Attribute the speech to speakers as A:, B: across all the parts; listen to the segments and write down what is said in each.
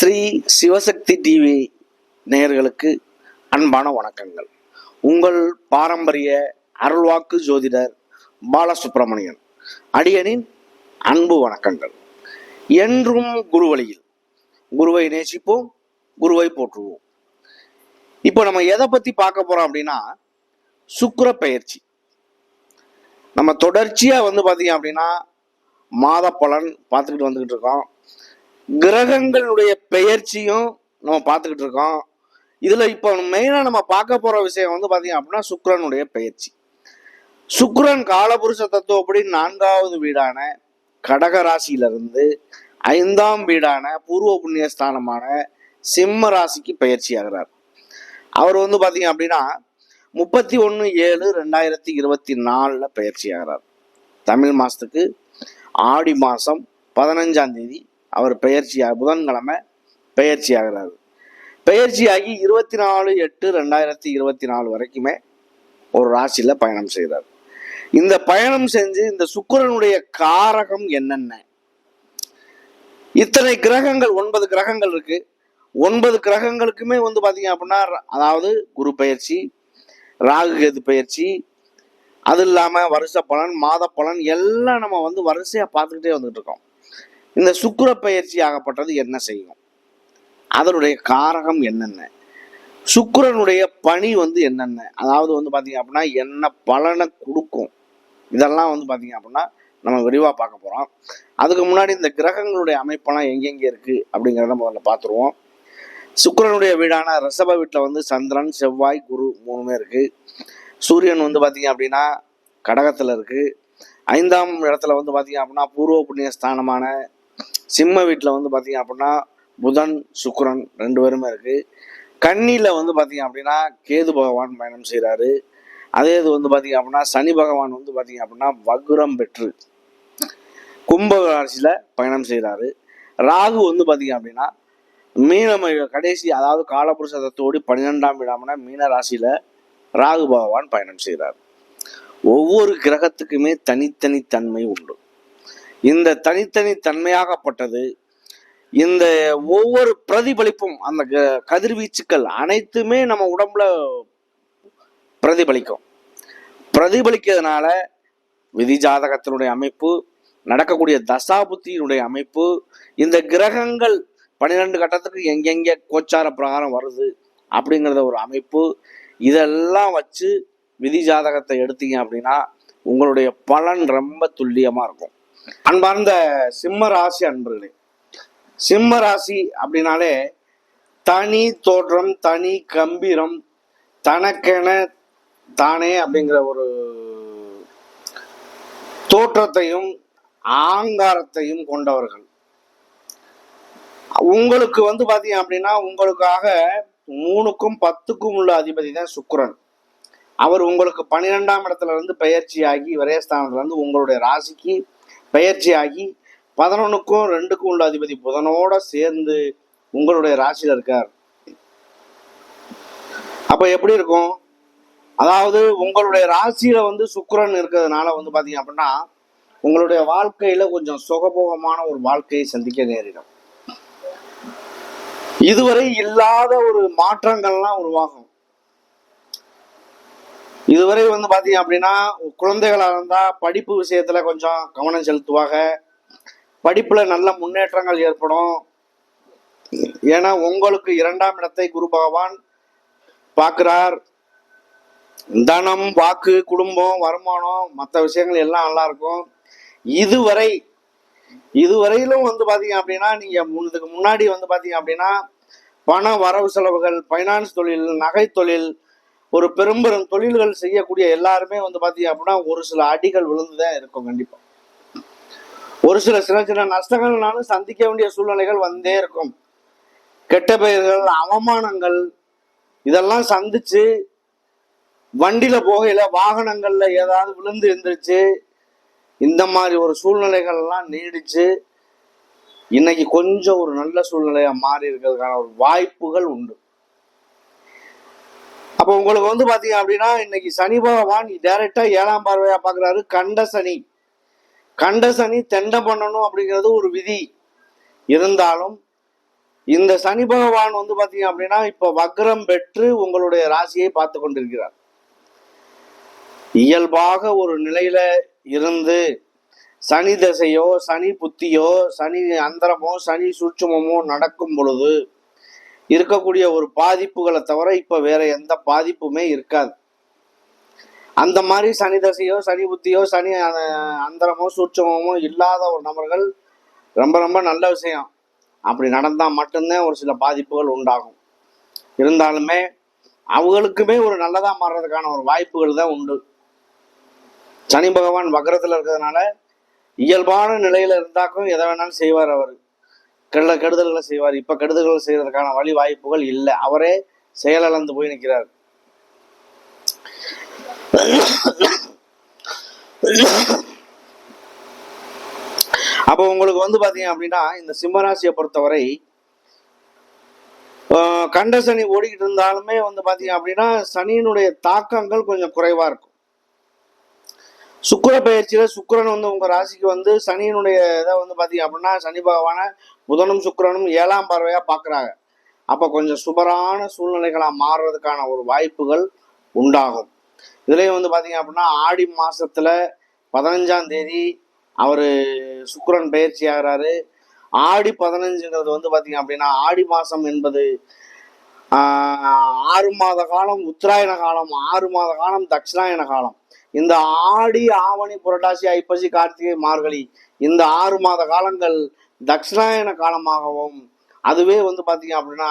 A: Sri Sivasakthi TV நேயர்களுக்கு அன்பான வணக்கங்கள். உங்கள் பாரம்பரிய அருள்வாக்கு ஜோதிடர் பாலசுப்ரமணியன் அடியனின் அன்பு வணக்கங்கள். என்றும் குருவழியில் குருவை நேசிப்போம் குருவை போற்றுவோம். இப்போ நம்ம எதை பற்றி பார்க்க போகிறோம் அப்படின்னா சுக்கர பயிற்சி. நம்ம தொடர்ச்சியாக வந்து பார்த்தீங்க அப்படின்னா மாத பலன் பார்த்துக்கிட்டு வந்துக்கிட்டு இருக்கோம். கிரகங்களுடைய பெயர்ச்சியும் நம்ம பார்த்துக்கிட்டு இருக்கோம். இதுல இப்போ மெயினா நம்ம பார்க்க போற விஷயம் வந்து பாத்தீங்க அப்படின்னா சுக்ரனுடைய பெயர்ச்சி. சுக்ரன் காலபுருஷ தத்துவப்படி நான்காவது வீடான கடக ராசியிலிருந்து ஐந்தாம் வீடான பூர்வ புண்ணிய ஸ்தானமான சிம்ம ராசிக்கு பயிற்சி ஆகிறார். அவர் வந்து பாத்தீங்க அப்படின்னா முப்பத்தி ஒன்று ஏழு ரெண்டாயிரத்தி இருபத்தி நாலில் பயிற்சி ஆகிறார். தமிழ் மாதத்துக்கு ஆடி மாதம் பதினஞ்சாம் தேதி அவர் பெயர்ச்சியாக புதன்கிழமை பெயர்ச்சி ஆகிறாரு பெயர்ச்சியாகி இருபத்தி நாலு எட்டு ரெண்டாயிரத்தி இருபத்தி நாலு வரைக்குமே ஒரு ராசியில் பயணம் செய்கிறார். இந்த பயணம் செஞ்சு இந்த சுக்கிரனுடைய காரகம் என்னென்ன? இத்தனை கிரகங்கள் ஒன்பது கிரகங்கள் இருக்கு. ஒன்பது கிரகங்களுக்குமே வந்து பார்த்தீங்க அப்படின்னா அதாவது குரு பயிற்சி ராகு கேது பயிற்சி அது இல்லாமல் வருஷ பலன் மாத பலன் எல்லாம் நம்ம வந்து வரிசையாக பார்த்துக்கிட்டே வந்துட்டு இருக்கோம். இந்த சுக்கர பயிற்சி ஆகப்பட்டது என்ன செய்யும்? அதனுடைய காரகம் என்னென்ன? சுக்கிரனுடைய பணி வந்து என்னென்ன? அதாவது வந்து பார்த்தீங்க அப்படின்னா என்ன பலனை கொடுக்கும்? இதெல்லாம் வந்து பார்த்தீங்க அப்படின்னா நம்ம விரிவாக பார்க்க போகிறோம் அதுக்கு முன்னாடி இந்த கிரகங்களுடைய அமைப்பெல்லாம் எங்கெங்கே இருக்குது அப்படிங்கிறத முதல்ல பார்த்துருவோம் சுக்கிரனுடைய வீடான ரிஷப வீட்டில் வந்து சந்திரன் செவ்வாய் குரு மூணுமே இருக்குது சூரியன் வந்து பார்த்தீங்க அப்படின்னா கடகத்தில் இருக்குது ஐந்தாம் இடத்துல வந்து பார்த்தீங்க அப்படின்னா பூர்வ புண்ணிய ஸ்தானமான சிம்ம வீட்டில் வந்து பார்த்தீங்க அப்படின்னா புதன் சுக்கரன் ரெண்டு பேருமே இருக்குது கன்னியில் வந்து பார்த்தீங்க அப்படின்னா கேது பகவான் பயணம் செய்கிறாரு அதே இது வந்து பார்த்தீங்க அப்படின்னா சனி பகவான் வந்து பார்த்தீங்க அப்படின்னா வக்ரம் பெற்று கும்ப ராசியில் பயணம் செய்கிறாரு ராகு வந்து பார்த்தீங்க அப்படின்னா மீனம கடைசி அதாவது காலபுருஷ தத்துவோடு பன்னிரெண்டாம் இடம்னா மீன ராசியில் ராகு பகவான் பயணம் செய்கிறார் ஒவ்வொரு கிரகத்துக்குமே தனித்தனி தன்மை உண்டு. இந்த தனித்தனி தன்மையாகப்பட்டது. இந்த ஒவ்வொரு பிரதிபலிப்பும் அந்த க- கதிர்வீச்சுக்கள் அனைத்துமே நம்ம உடம்புல பிரதிபலிக்கும். பிரதிபலிக்கிறதுனால விதி ஜாதகத்தினுடைய அமைப்பு நடக்கக்கூடிய தசாபுத்தியினுடைய அமைப்பு இந்த கிரகங்கள் பன்னிரெண்டு கட்டத்துக்கு எங்கெங்கே கோச்சார பிரகாரம் வருது அப்படிங்கிறத ஒரு அமைப்பு. இதெல்லாம் வச்சு விதி ஜாதகத்தை எடுத்தீங்க அப்படின்னா உங்களுடைய பலன் ரொம்ப துல்லியமாக இருக்கும். அன்பார்ந்த சிம்ம ராசி அன்பர்களே சிம்ம ராசி அப்படின்னாலே தனி தோற்றம் தனி கம்பீரம் தனக்கென தானே அப்படிங்கிற ஒரு தோற்றத்தையும் ஆங்காரத்தையும் கொண்டவர்கள். உங்களுக்கு வந்து பாத்தீங்க அப்படின்னா உங்களுக்காக மூணுக்கும் பத்துக்கும் உள்ள அதிபதி தான் சுக்கரன். அவர் உங்களுக்கு பன்னிரெண்டாம் இடத்துல இருந்து பெயர்ச்சியாகி விரயஸ்தானத்துல இருந்து உங்களுடைய ராசிக்கு பெயர்ச்சியாகி பதினொன்னுக்கும் ரெண்டுக்கும் உள்ள அதிபதி புதனோட சேர்ந்து உங்களுடைய ராசியில் இருக்கார். அப்போ எப்படி இருக்கும்? அதாவது உங்களுடைய ராசியில் வந்து சுக்கரன் இருக்கிறதுனால வந்து பார்த்தீங்க அப்படின்னா உங்களுடைய வாழ்க்கையில் கொஞ்சம் சுகபோகமான ஒரு வாழ்க்கையை சந்திக்க நேரிடும். இதுவரை இல்லாத ஒரு மாற்றங்கள்லாம் உருவாகும். இதுவரை வந்து பாத்தீங்க அப்படின்னா குழந்தைகளாக இருந்தா படிப்பு விஷயத்துல கொஞ்சம் கவனம் செலுத்துவாங்க. படிப்புல நல்ல முன்னேற்றங்கள் ஏற்படும். ஏன்னா உங்களுக்கு இரண்டாம் இடத்தை குரு பகவான் பார்க்கிறார். தனம் வாக்கு குடும்பம் வருமானம் மற்ற விஷயங்கள் எல்லாம் நல்லா இருக்கும். இதுவரை இதுவரையிலும் வந்து பாத்தீங்க அப்படின்னா நீங்க முன் இதுக்கு முன்னாடி வந்து பாத்தீங்க அப்படின்னா பண வரவு செலவுகள் ஃபைனான்ஸ் தொழில் நகை தொழில் ஒரு பெரும்பெரும் தொழில்கள் செய்யக்கூடிய எல்லாருமே வந்து பாத்தீங்க அப்படின்னா ஒரு சில அடிகள் விழுந்துதான் இருக்கும் கண்டிப்பா. ஒரு சில சின்ன சின்ன நஷ்டங்கள்னாலும் சந்திக்க வேண்டிய சூழ்நிலைகள் வந்தே இருக்கும். கெட்ட பெயர்கள் அவமானங்கள் இதெல்லாம் சந்திச்சு வண்டியில போகையில வாகனங்கள்ல ஏதாவது விழுந்து எந்திரிச்சு இந்த மாதிரி ஒரு சூழ்நிலைகள் எல்லாம் நீடிச்சு இன்னைக்கு கொஞ்சம் ஒரு நல்ல சூழ்நிலையா மாறி இருக்கிறதுக்கான ஒரு வாய்ப்புகள் உண்டு. அப்போ உங்களுக்கு வந்து பார்த்தீங்க அப்படின்னா இன்னைக்கு சனி பகவான் டைரெக்டாக ஏழாம் பார்வையாக பார்க்குறாரு கண்ட சனி. கண்ட சனி தெண்டை பண்ணணும் அப்படிங்கிறது ஒரு விதி இருந்தாலும் இந்த சனி பகவான் வந்து பார்த்தீங்க அப்படின்னா இப்போ வக்ரம் பெற்று உங்களுடைய ராசியை பார்த்து கொண்டிருக்கிறார். இயல்பாக ஒரு நிலையில இருந்து சனி தசையோ சனி புத்தியோ சனி அந்தரமோ சனி சூட்சமோ நடக்கும் பொழுது இருக்கக்கூடிய ஒரு பாதிப்புகளை தவிர இப்ப வேற எந்த பாதிப்புமே இருக்காது. அந்த மாதிரி சனி தசையோ சனி புத்தியோ சனி அந்தரமோ சூட்சமோ இல்லாத ஒரு நபர்கள் ரொம்ப ரொம்ப நல்ல விஷயம். அப்படி நடந்தால் மட்டும்தான் ஒரு சில பாதிப்புகள் உண்டாகும். இருந்தாலுமே அவங்களுக்குமே ஒரு நல்லதாக மாறுறதுக்கான ஒரு வாய்ப்புகள் தான் உண்டு. சனி பகவான் வக்கரத்தில் இருக்கிறதுனால இயல்பான நிலையில் இருந்தாக்கும் எதை வேணாலும் செய்வார் அவர். கெட கெடுதல்களை செய்வார். இப்ப கெடுதல்கள் செய்யறதுக்கான வழி வாய்ப்புகள் இல்லை. அவரே செயலிழந்து போய் நிற்கிறார் அப்போ உங்களுக்கு வந்து பாத்தீங்க அப்படின்னா இந்த சிம்மராசியை பொறுத்தவரை கண்ட சனி ஓடிக்கிட்டு இருந்தாலுமே வந்து பாத்தீங்க அப்படின்னா சனியினுடைய தாக்கங்கள் கொஞ்சம் குறைவா இருக்கும். சுக்கர பயிற்சியில் சுக்கரன் வந்து உங்க ராசிக்கு வந்து சனியினுடைய இதை வந்து பாத்தீங்க அப்படின்னா சனி பகவான புதனும் சுக்கிரனும் ஏழாம் பார்வையா பாக்குறாங்க. அப்ப கொஞ்சம் சுபரான சூழ்நிலைகளா மாறுறதுக்கான ஒரு வாய்ப்புகள் உண்டாகும். இதுலயும் வந்து பாத்தீங்க அப்படின்னா ஆடி மாசத்துல பதினஞ்சாம் தேதி அவரு சுக்கரன் பயிற்சி ஆகிறாரு. ஆடி பதினஞ்சுங்கிறது வந்து பாத்தீங்க அப்படின்னா ஆடி மாசம் என்பது ஆஹ், ஆறு மாத காலம் உத்தராயண காலம் ஆறு மாத காலம் தட்சிணாயன காலம். இந்த ஆடி ஆவணி புரட்டாசி ஐப்பசி கார்த்திகை மார்கழி இந்த ஆறு மாத காலங்கள் தட்சிணாயன காலமாகவும் அதுவே வந்து பார்த்தீங்க அப்படின்னா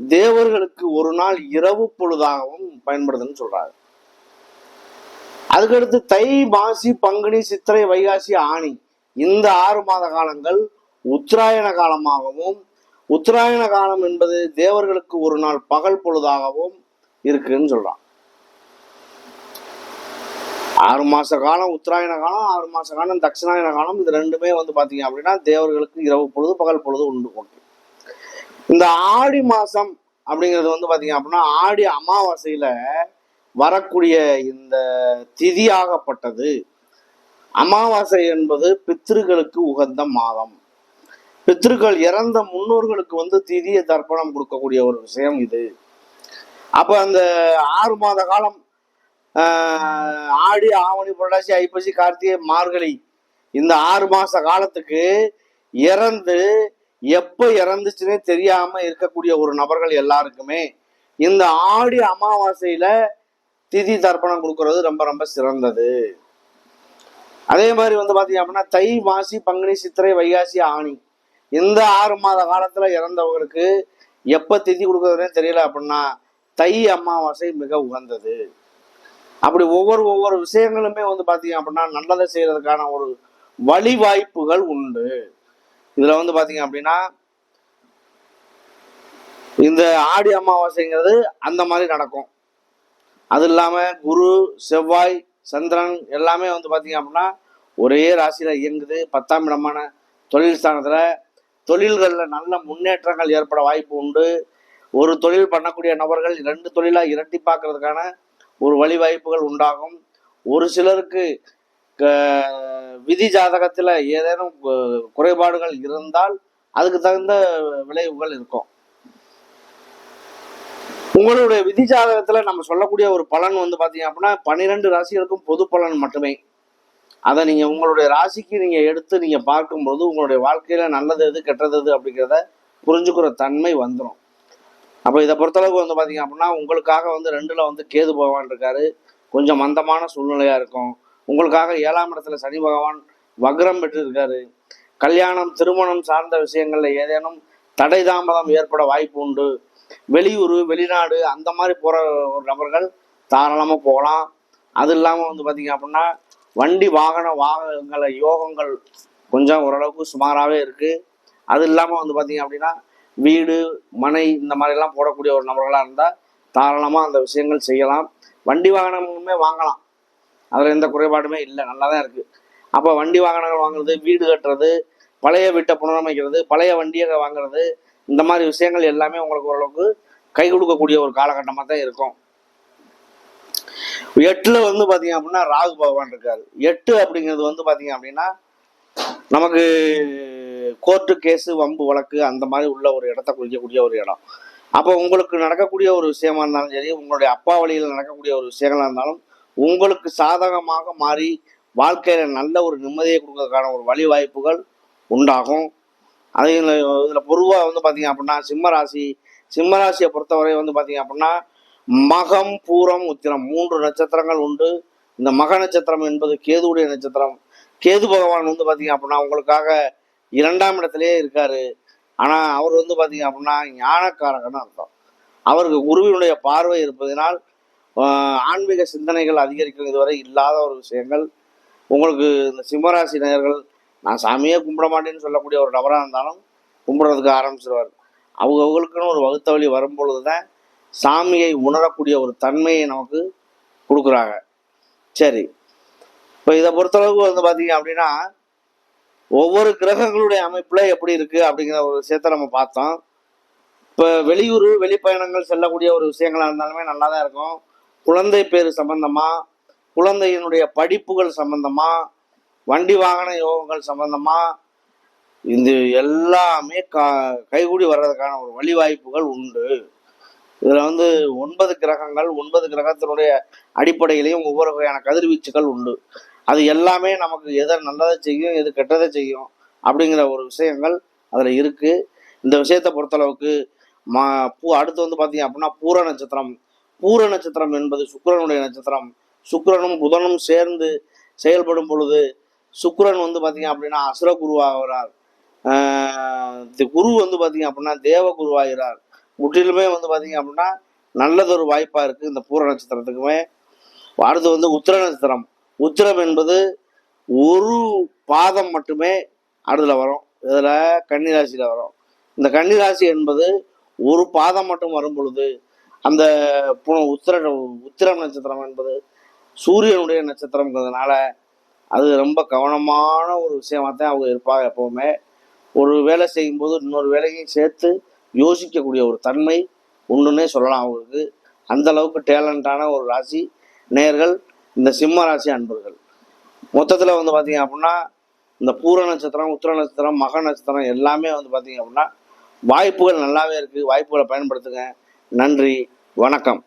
A: தேவர்களுக்கு ஒரு நாள் இரவு பொழுதாகவும் பயன்படுதுன்னு சொல்றாரு. அதுக்கடுத்து தை மாசி பங்குனி சித்திரை வைகாசி ஆணி இந்த ஆறு மாத காலங்கள் உத்தராயண காலமாகவும் உத்தராயண காலம் என்பது தேவர்களுக்கு ஒரு நாள் பகல் பொழுதாகவும் இருக்குன்னு சொல்றான். ஆறு மாச காலம் உத்தராயண காலம் ஆறு மாச காலம் தட்சிணாயன காலம் இது ரெண்டுமே வந்து பாத்தீங்க அப்படின்னா தேவர்களுக்கு இரவு பொழுது பகல் பொழுது உண்டு. உண்டு இந்த ஆடி மாசம் அப்படிங்கிறது வந்து பாத்தீங்க அப்படின்னா ஆடி அமாவாசையில வரக்கூடிய இந்த திதியாகப்பட்டது. அமாவாசை என்பது பித்திருக்களுக்கு உகந்த மாதம். பித்ருக்கள் இறந்த முன்னோர்களுக்கு வந்து திதியை தர்ப்பணம் கொடுக்கக்கூடிய ஒரு விஷயம் இது. அப்ப அந்த ஆறு மாத காலம் ஆடி ஆவணி புரட்டாசி ஐப்பசி கார்த்திகை மார்கழி இந்த ஆறு மாச காலத்துக்கு இறந்து எப்ப இறந்துச்சுன்னே தெரியாம இருக்கக்கூடிய ஒரு நபர்கள் எல்லாருக்குமே இந்த ஆடி அமாவாசையில திதி தர்ப்பணம் கொடுக்கறது ரொம்ப ரொம்ப சிறந்தது. அதே மாதிரி வந்து பாத்தீங்க அப்படின்னா தை மாசி பங்குனி சித்திரை வைகாசி ஆணி இந்த ஆறு மாத காலத்துல இறந்தவங்களுக்கு எப்ப திதி கொடுக்கறதுனே தெரியல அப்படின்னா தை அமாவாசை மிக உகந்தது. அப்படி ஒவ்வொரு ஒவ்வொரு விஷயங்களுமே வந்து பார்த்தீங்க அப்படின்னா நல்லதை செய்யறதுக்கான ஒரு வழிவாய்ப்புகள் உண்டு. இதில் வந்து பார்த்தீங்க அப்படின்னா இந்த ஆடி அமாவாசைங்கிறது அந்த மாதிரி நடக்கும். அது இல்லாமல் குரு செவ்வாய் சந்திரன் எல்லாமே வந்து பார்த்தீங்க அப்படின்னா ஒரே ராசியில் இயங்குது. பத்தாம் இடமான தொழில் ஸ்தானத்தில் தொழில்களில் நல்ல முன்னேற்றங்கள் ஏற்பட வாய்ப்பு உண்டு. ஒரு தொழில் பண்ணக்கூடிய நபர்கள் ரெண்டு தொழிலா இரட்டிப்பாக்குறதுக்கான ஒரு வழிவாய்ப்புகள் உண்டாகும். ஒரு சிலருக்கு க- விதி ஜாதகத்தில் ஏதேனும் குறைபாடுகள் இருந்தால் அதுக்கு தகுந்த விளைவுகள் இருக்கும். உங்களுடைய விதி ஜாதகத்தில் நம்ம சொல்லக்கூடிய ஒரு பலன் வந்து பார்த்தீங்க அப்படின்னா பன்னிரெண்டு ராசிகளுக்கும் பொது பலன் மட்டுமே. அதை நீங்கள் உங்களுடைய ராசிக்கு நீங்கள் எடுத்து நீங்கள் பார்க்கும்போது உங்களுடைய வாழ்க்கையில் நல்லது எது கெட்டது எது அப்படிங்கிறத புரிஞ்சுக்கிற தன்மை வந்துடும் அப்போ இதை பொறுத்தளவுக்கு வந்து பார்த்தீங்க அப்படின்னா உங்களுக்காக வந்து ரெண்டில் வந்து கேது பகவான் இருக்காரு. கொஞ்சம் மந்தமான சூழ்நிலையாக இருக்கும். உங்களுக்காக ஏழாம் இடத்துல சனி பகவான் வக்ரம் பெற்றிருக்காரு. கல்யாணம் திருமணம் சார்ந்த விஷயங்களில் ஏதேனும் தடை தாமதம் ஏற்பட வாய்ப்பு உண்டு. வெளியூர் வெளிநாடு அந்த மாதிரி போகிற ஒரு நபர்கள் தாராளமாக போகலாம். அது இல்லாமல் வந்து பார்த்திங்க அப்படின்னா வண்டி வாகன வாகனங்களை யோகங்கள் கொஞ்சம் ஓரளவுக்கு சுமாராகவே இருக்குது அது இல்லாமல் வந்து பார்த்திங்க அப்படின்னா வீடு மனை இந்த மாதிரி எல்லாம் போடக்கூடிய ஒரு நபர்களா இருந்தா தாராளமா அந்த விஷயங்கள் செய்யலாம். வண்டி வாகனமுமே வாங்கலாம். அதுல எந்த குறைபாடுமே இல்லை. நல்லா தான் இருக்கு. அப்போ வண்டி வாகனங்கள் வாங்குறது வீடு கட்டுறது பழைய வீட்டை புனரமைக்கிறது பழைய வண்டியை வாங்குறது இந்த மாதிரி விஷயங்கள் எல்லாமே உங்களுக்கு ஓரளவுக்கு கை கொடுக்கக்கூடிய ஒரு காலகட்டமாக தான் இருக்கும். எட்டில் வந்து பார்த்தீங்க அப்படின்னா ராகு பகவான் இருக்காரு. எட்டு அப்படிங்கிறது வந்து பார்த்தீங்க அப்படின்னா நமக்கு கோர்ட்டு கேஸு வம்பு வழக்கு அந்த மாதிரி உள்ள ஒரு இடத்த குறிக்கக்கூடிய ஒரு இடம். அப்போ உங்களுக்கு நடக்கக்கூடிய ஒரு விஷயமா இருந்தாலும் சரி உங்களுடைய அப்பா வழியில் நடக்கக்கூடிய ஒரு விஷயங்களாக இருந்தாலும் உங்களுக்கு சாதகமாக மாறி வாழ்க்கையில் நல்ல ஒரு நிம்மதியை கொடுக்கறதுக்கான ஒரு வழி வாய்ப்புகள் உண்டாகும். அதையும் இதில் பொதுவாக வந்து பார்த்தீங்க அப்படின்னா சிம்மராசி சிம்மராசியை பொறுத்தவரை வந்து பார்த்தீங்க அப்படின்னா மகம் பூரம் உத்திரம் மூன்று நட்சத்திரங்கள் உண்டு. இந்த மக நட்சத்திரம் என்பது கேதுவுடைய நட்சத்திரம். கேது பகவான் வந்து பார்த்தீங்க அப்படின்னா உங்களுக்காக இரண்டாம் இடத்துலயே இருக்காரு. ஆனால் அவர் வந்து பார்த்தீங்க அப்படின்னா ஞானக்காரகன்னு அர்த்தம். அவருக்கு குருவினுடைய பார்வை இருப்பதனால் ஆன்மீக சிந்தனைகள் அதிகரிக்கும் இதுவரை இல்லாத ஒரு விஷயங்கள். உங்களுக்கு இந்த சிம்மராசி நேயர்கள் நான் சாமியே கும்பிட மாட்டேன்னு சொல்லக்கூடிய ஒரு நபராக இருந்தாலும் கும்பிட்றதுக்கு ஆரம்பிச்சிருவார். அவங்க அவங்களுக்குன்னு ஒரு வகுத்த வழி வரும்பொழுது தான் சாமியை உணரக்கூடிய ஒரு தன்மையை நமக்கு கொடுக்குறாங்க. சரி. இப்போ இதை பொறுத்தளவுக்கு வந்து பார்த்தீங்க அப்படின்னா ஒவ்வொரு கிரகங்களுடைய அமைப்புல எப்படி இருக்கு அப்படிங்கிற ஒரு விஷயத்த நம்ம பார்த்தோம். இப்போ வெளியூர் வெளிப்பயணங்கள் செல்லக்கூடிய ஒரு விஷயங்களாக இருந்தாலுமே நல்லா தான் இருக்கும். குழந்தை பேர் சம்பந்தமா குழந்தையினுடைய படிப்புகள் சம்பந்தமா வண்டி வாகன யோகங்கள் சம்பந்தமா இது எல்லாமே கா கைகூடி வர்றதுக்கான ஒரு வழிவாய்ப்புகள் உண்டு. இதில் வந்து ஒன்பது கிரகங்கள் ஒன்பது கிரகத்தினுடைய அடிப்படையிலையும் ஒவ்வொரு வகையான கதிர்வீச்சுகள் உண்டு. அது எல்லாமே நமக்கு எதை நல்லதை செய்யும் எது கெட்டதை செய்யும் அப்படிங்கிற ஒரு விஷயங்கள் அதில் இருக்குது இந்த விஷயத்தை பொறுத்தளவுக்கு மா பூ அடுத்து வந்து பார்த்தீங்க அப்படின்னா பூர நட்சத்திரம். பூர நட்சத்திரம் என்பது சுக்கரனுடைய நட்சத்திரம். சுக்கிரனும் புதனும் சேர்ந்து செயல்படும் பொழுது சுக்கரன் வந்து பார்த்தீங்க அப்படின்னா அசுர குருவாகிறார். குரு வந்து பார்த்தீங்க அப்படின்னா தேவ குருவாகிறார். முற்றிலுமே வந்து பார்த்தீங்க அப்படின்னா நல்லதொரு வாய்ப்பாக இருக்குது இந்த பூர நட்சத்திரத்துக்குமே. அடுத்து வந்து உத்திர நட்சத்திரம். உத்திரம் என்பது ஒரு பாதம் மட்டுமே அடுத்துல வரும். இதில் கன்னிராசியில் வரும். இந்த கன்னிராசி என்பது ஒரு பாதம் மட்டும் வரும் பொழுது அந்த உத்திர உத்திரம் நட்சத்திரம் என்பது சூரியனுடைய நட்சத்திரங்கிறதுனால அது ரொம்ப கவனமான ஒரு விஷயமாக தான் அவங்க இருப்பாங்க எப்போவுமே. ஒரு வேலை செய்யும்போது இன்னொரு வேலையும் சேர்த்து யோசிக்கக்கூடிய ஒரு தன்மை ஒன்றுன்னே சொல்லலாம் அவங்களுக்கு. அந்த அளவுக்கு டேலண்டான ஒரு ராசி நேர்கள் இந்த சிம்ம ராசி அன்பர்கள். மொத்தத்தில் வந்து பார்த்தீங்க அப்படின்னா இந்த பூர நட்சத்திரம் உத்திர நட்சத்திரம் மக நட்சத்திரம் எல்லாமே வந்து பார்த்தீங்க அப்படின்னா வாய்ப்புகள் நல்லாவே இருக்குது வாய்ப்புகளை பயன்படுத்துங்க. நன்றி. வணக்கம்.